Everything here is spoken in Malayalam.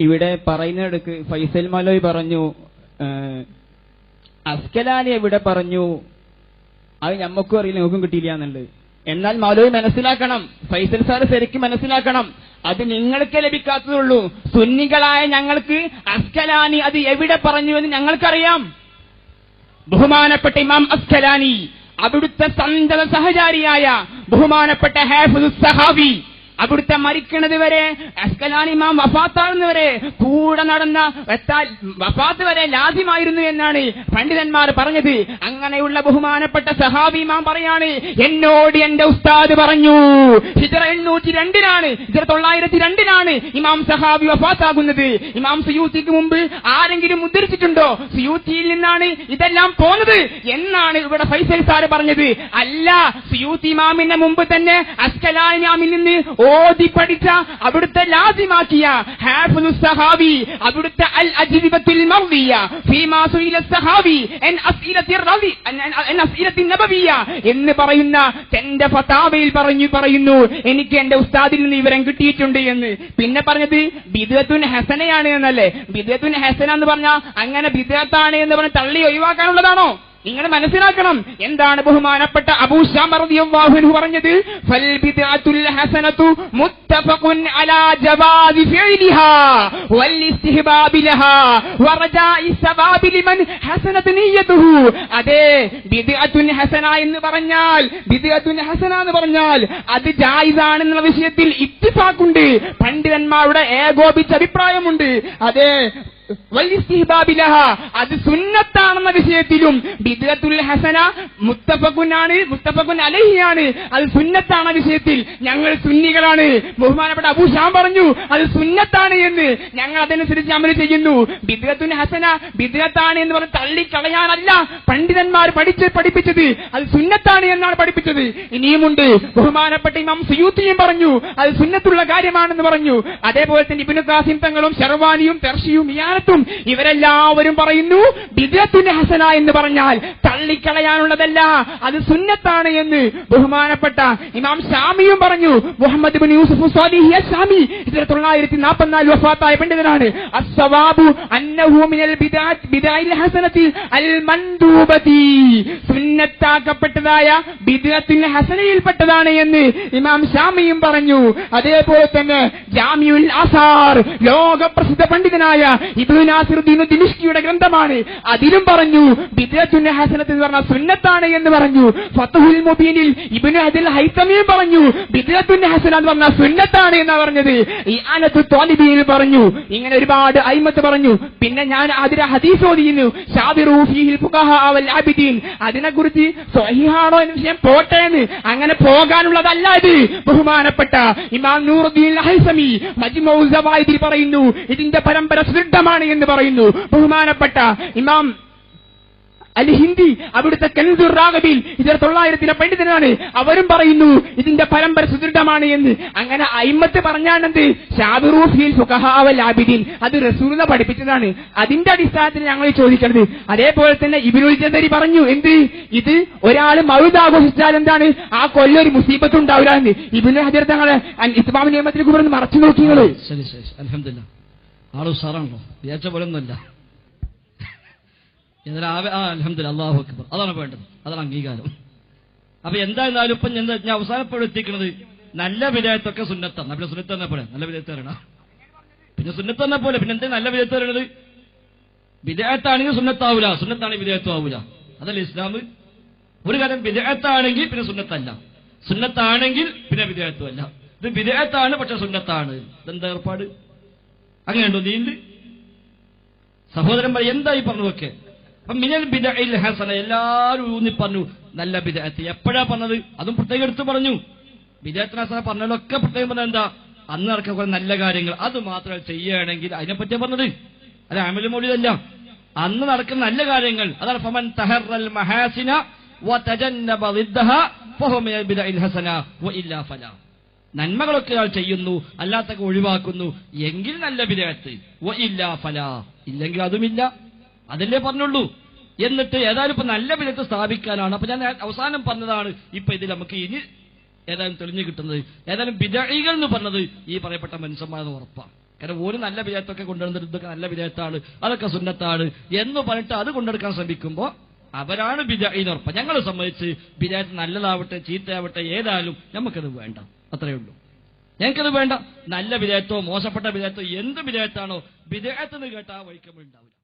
ഇവിടെ പറയുന്നിടക്ക് ഫൈസൽ മലോയ് പറഞ്ഞു അസ്കലാലി എവിടെ പറഞ്ഞു? അത് ഞമ്മക്കും അറിയില്ല നമുക്കും കിട്ടിയില്ല എന്നുണ്ട്. എന്നാൽ മൗലവി മനസ്സിലാക്കണം. ഫൈസൽ സാർ ശരിക്കും മനസ്സിലാക്കണം. അത് നിങ്ങൾക്ക് ലഭിക്കാത്തതുള്ളൂ. സുന്നികളായ ഞങ്ങൾക്ക് അസ്കലാനി അത് എവിടെ പറഞ്ഞു എന്ന് ഞങ്ങൾക്കറിയാം. ബഹുമാനപ്പെട്ട ഇമാം അസ്കലാനി അവിടുത്തെ സന്തത സഹചാരിയായ ബഹുമാനപ്പെട്ട ഹാഫുൽ സഹാബി അവിടുത്തെ മരിക്കണത് വരെ അസ്കലാനി ഇമാം വഫാത്താകുന്നത് വരെ കൂടെ നടന്ന വഫാത്ത് വരെ ലാദ്യമായിരുന്നു എന്നാണ് പണ്ഡിതന്മാർ പറഞ്ഞത്. അങ്ങനെയുള്ള ബഹുമാനപ്പെട്ട സഹാബിമാം പറയാണ് എന്നോട് എന്റെ ഉസ്താദ് പറഞ്ഞു ഹിജറ എണ്ണൂറ്റി രണ്ടിനാണ് ഹിജറ തൊള്ളായിരത്തി രണ്ടിനാണ് ഇമാം സഹാബി വഫാത്താകുന്നത്. ഇമാം സുയൂത്തിക്ക് മുമ്പ് ആരെങ്കിലും ഉദ്ധരിച്ചിട്ടുണ്ടോ? സുയൂത്തിയിൽ നിന്നാണ് ഇതെല്ലാം പോന്നത് എന്നാണ് ഇവിടെ ഫൈസൽ സാറ് പറഞ്ഞത്. അല്ല സുയൂത്തി ഇമാമിന്റെ മുമ്പ് തന്നെ അസ്കലാൻ നിന്ന് ഓതി പഠിച്ച അവിടുത്തെ ലാസിമാക്കിയ സഹാബി അവിടുത്തെ അൽ അജിബത്തുൽ മർദിയ ഫീമാ എൻ എൻ നബവിയ എന്ന് പറയുന്ന തന്റെ ഫതാവയിൽ പറഞ്ഞു പറയുന്നു. എനിക്ക് എന്റെ ഉസ്താദിൽ നിന്ന് വിവരം കിട്ടിയിട്ടുണ്ട് എന്ന്. പിന്നെ പറഞ്ഞത് ബിദുത്തുൻ ഹസനയാണ് എന്നല്ലേ? ബിദുത്തുൻ ഹസന എന്ന് പറഞ്ഞാൽ അങ്ങനെ ബിദത്താണ് എന്ന് പറഞ്ഞ് തള്ളി ഒഴിവാക്കാനുള്ളതാണോ? നിങ്ങൾ മനസ്സിലാക്കണം. എന്താണ് ബഹുമാനപ്പെട്ട പറഞ്ഞത്? സവാബി ലിമൻ ഹസനത് അതെ ഹസന എന്ന് പറഞ്ഞാൽ ഹസന എന്ന് പറഞ്ഞാൽ അത് ജായിസാണെന്നുള്ള വിഷയത്തിൽ ഇത്തിഫാക്കുണ്ട്. പണ്ഡിതന്മാരുടെ ഏകോപിച്ച അഭിപ്രായമുണ്ട്. അതെ. അത് സുന്നത്താണെന്ന വിഷയത്തിലും ബിദ്രത്തുൽ ഹസന മുത്തഫഖുനാണ് മുത്തഫഖുൻ അലഹിയാണ്. അത് സുന്നത്താണ വിഷയത്തിൽ ഞങ്ങൾ സുന്നികളാണ്. ബഹുമാനപ്പെട്ട അബൂ ഷാം പറഞ്ഞു അത് സുന്നത്താണ് എന്ന്. ഞങ്ങൾ അതനുസരിച്ച് അമൽ ചെയ്യുന്നു. ബിദ്രത്തുൽ ഹസന ബിദ്അത്താണ് എന്ന് പറഞ്ഞ് തള്ളിക്കളയാനല്ല പണ്ഡിതന്മാർ പഠിച്ച് പഠിപ്പിച്ചത്. അത് സുന്നത്താണ് എന്നാണ് പഠിപ്പിച്ചത്. ഇനിയുമുണ്ട് ബഹുമാനപ്പെട്ട ഇമാം സുയൂത്തിയും പറഞ്ഞു അത് സുന്നത്തുള്ള കാര്യമാണെന്ന് പറഞ്ഞു. അതേപോലെ തന്നെ ഇബിനു കാസിം തങ്ങളും ഷെർവാനിയും തെർഷിയും ഇയാനത്തും ഇവരെല്ലാവരും പറയുന്നു ബിദത്തിന്റെ ഹസന എന്ന് പറഞ്ഞാൽ തള്ളിക്കളയാനുള്ളതല്ല അത് സുന്നത്താണ് എന്ന് ബഹുമാനപ്പെട്ട ഇമാം ഷാമിയും പറഞ്ഞു. Muhammad bin Yusuf Swalihi Shami തൊള്ളായിരത്തി നാൽപ്പത്തിനാല് വഫാത്തായ പണ്ഡിതനാണ്. അസ്സവാബു അന്നഹു അൽ സുന്നത്താക്കപ്പെട്ടതായ ഹസനയിൽപ്പെട്ടതാണ് എന്ന് ഇമാം ഷാമിയും പറഞ്ഞു. അതേപോലെ തന്നെ ജാമിയുൽ അസാർ ലോക പ്രസിദ്ധ പണ്ഡിതനായ നാസിറുദ്ദീൻ ഗ്രന്ഥമാണ്. അതിലും പറഞ്ഞു ബിദഅത്തുൽ ഹസനത്ത് എന്ന് പറഞ്ഞ സുന്നത്താണ് എന്ന് പറഞ്ഞു. ഫത്തുഹുൽ മുബീനിൽ ഇബ്നു അദിൽ ഹൈത്തമിയും പറഞ്ഞു ബിദഅത്തുൽ ഹസന എന്ന് പറഞ്ഞ സുന്നത്താണ് എന്ന് പറഞ്ഞത്. ഈ തോലിബിയിൽ പറഞ്ഞു ഇങ്ങനെ ഒരുപാട് അയിമത്ത് പറഞ്ഞു. പിന്നെ ഞാൻ അതിലെ ഹദീസ് ഓതിയുന്നു ഷാബിറു ഫീഹിൽ സ്വഹിഹാണോ എന്ന വിഷയം പോട്ടെ എന്ന്. അങ്ങനെ പോകാനുള്ളതല്ല ഇത്. ബഹുമാനപ്പെട്ട ഇമാം നൂറുദ്ദീൻ ഹൈസമി മജ്മൗ പറയുന്നു ഇതിന്റെ പരമ്പര സുദൃഢമാണ്. എന്ന് പറയുന്നു. ബഹുമാനപ്പെട്ട ഇമാം അൽ ഹിന്ദി അവിടുത്തെ കെൻസുർ റാഗബിൽ ഇതിൽ തൊള്ളായിരത്തിലെ പണ്ഡിതനാണ്. അവരും പറയുന്നു ഇതിന്റെ പരമ്പര സുദൃഢമാണ് എന്ന്. അങ്ങനെ അയിമത്ത് പറഞ്ഞാണെന്ത്? ഷാബിറൂഫിൽ ഫുഖഹാവൽ ആബിദിൻ. അത് റസൂലിനെ പഠിപ്പിച്ചതാണ്. അതിന്റെ അടിസ്ഥാനത്തിൽ ഞങ്ങൾ ചോദിക്കുന്നത് അതേപോലെ തന്നെ ഇബിനുൽ ജന്ദരി പറഞ്ഞു എന്ത്? ഇത് ഒരാൾ മൗദ് ആഘോഷിച്ചാൽ എന്താണ്? ആ കൊല്ലൊരു മുസീബത്ത് ഉണ്ടാവില്ല എന്ന്. ഇബിനു ഹജർ തങ്ങളെ ഇസ്ലാമി നിയമത്തിൽ കുറിച്ച് മറച്ചു നോക്കിങ്ങൾ ആൾ ഉഷാറാണല്ലോ വിചാരിച്ച പോലെ ഒന്നുമല്ല ആ- അലഹമില്ല അള്ളാഹു അക്ബർ. അതാണ് വേണ്ടത്. അതാണ് അംഗീകാരം. അപ്പൊ എന്തായിരുന്നാലും ഇപ്പൊ ഞാൻ ഞാൻ അവസാനപ്പെടുത്തിക്കുന്നത് നല്ല വിധേയത്തൊക്കെ സുന്നത്താണ്. നമ്മുടെ സുന്നത്ത് തന്നെ പോലെ. നല്ല വിധേയത്ത് വരണ പിന്നെ സുന്നത്ത് തന്നെ പോലെ. പിന്നെ എന്താ നല്ല വിധേയത്ത് വരണത് വിധേയത്താണെങ്കിൽ സുന്നത്താവൂല. സുന്നത്താണെങ്കിൽ വിധേയത്വം ആവൂല അതല്ല ഇസ്ലാം? ഒരു കാര്യം വിധേയത്താണെങ്കിൽ പിന്നെ സുന്നത്തല്ല. സുന്നത്താണെങ്കിൽ പിന്നെ വിധേയത്വമല്ല. ഇത് വിധേയത്താണ് പക്ഷെ സുന്നത്താണ്. ഇതെന്താ ഏർപ്പാട്? അങ്ങനെയുണ്ടോ സഹോദരൻ സഹോദരന്മാർ എന്തായി പറഞ്ഞതൊക്കെ? അപ്പൊ മിനൽ ബിദഇൽ ഹസന എല്ലാവരും ഊന്നി പറഞ്ഞു നല്ല ബിദഅത്ത്. എപ്പോഴാ പറഞ്ഞത്? അതും പ്രത്യേകം എടുത്ത് പറഞ്ഞു. ബിദഅത്തിന് ഹസന പറഞ്ഞതിലൊക്കെ പ്രത്യേകം പറഞ്ഞത് എന്താ? അന്ന് നടക്കുന്ന കുറെ നല്ല കാര്യങ്ങൾ. അത് മാത്രം ചെയ്യുകയാണെങ്കിൽ അതിനെപ്പറ്റിയാ പറഞ്ഞത്. അത് ആമലി മൊഴിയല്ല അന്ന് നടക്കുന്ന നല്ല കാര്യങ്ങൾ. അതാണ് ഫമൻ തഹറൽ മഹാസിന വതജന്നബ ഹസന വഇല്ലാ ഫലാ. നന്മകളൊക്കെ അയാൾ ചെയ്യുന്നു അല്ലാത്തൊക്കെ ഒഴിവാക്കുന്നു. എങ്കിൽ നല്ല വിദേഹത്ത് ഇല്ല ഫല. ഇല്ലെങ്കിൽ അതുമില്ല. അതല്ലേ പറഞ്ഞുള്ളൂ. എന്നിട്ട് ഏതായാലും ഇപ്പൊ നല്ല വിധത്ത് സ്ഥാപിക്കാനാണ്. അപ്പൊ ഞാൻ അവസാനം പറഞ്ഞതാണ് ഇപ്പൊ ഇതിൽ നമുക്ക് ഇനി ഏതായാലും തെളിഞ്ഞു കിട്ടുന്നത്. ഏതായാലും വിദഴികൾ എന്ന് പറഞ്ഞത് ഈ പറയപ്പെട്ട മനുഷ്യന്മാരെന്ന് ഉറപ്പാണ് കാരണം ഒരു നല്ല വിജയത്തൊക്കെ കൊണ്ടുവരുന്നത് ഇതൊക്കെ നല്ല വിജയത്താണ് അതൊക്കെ സുന്നത്താണ് എന്ന് പറഞ്ഞിട്ട് അത് കൊണ്ടെടുക്കാൻ ശ്രമിക്കുമ്പോൾ അവരാണ് ബിജ എന്ന് ഞങ്ങളെ സംബന്ധിച്ച് ബിദായത്ത് നല്ലതാവട്ടെ ചീത്തയാവട്ടെ ഏതായാലും നമുക്കത് വേണ്ട. അത്രയേ ഉള്ളൂ. ഞങ്ങൾക്കത് വേണ്ട. നല്ല വിധേയത്വോ മോശപ്പെട്ട വിധേയത്വോ എന്ത് വിധേയത്താണോ വിധേയത്തെന്ന് കേട്ടാൽ ഉണ്ടാവില്ല.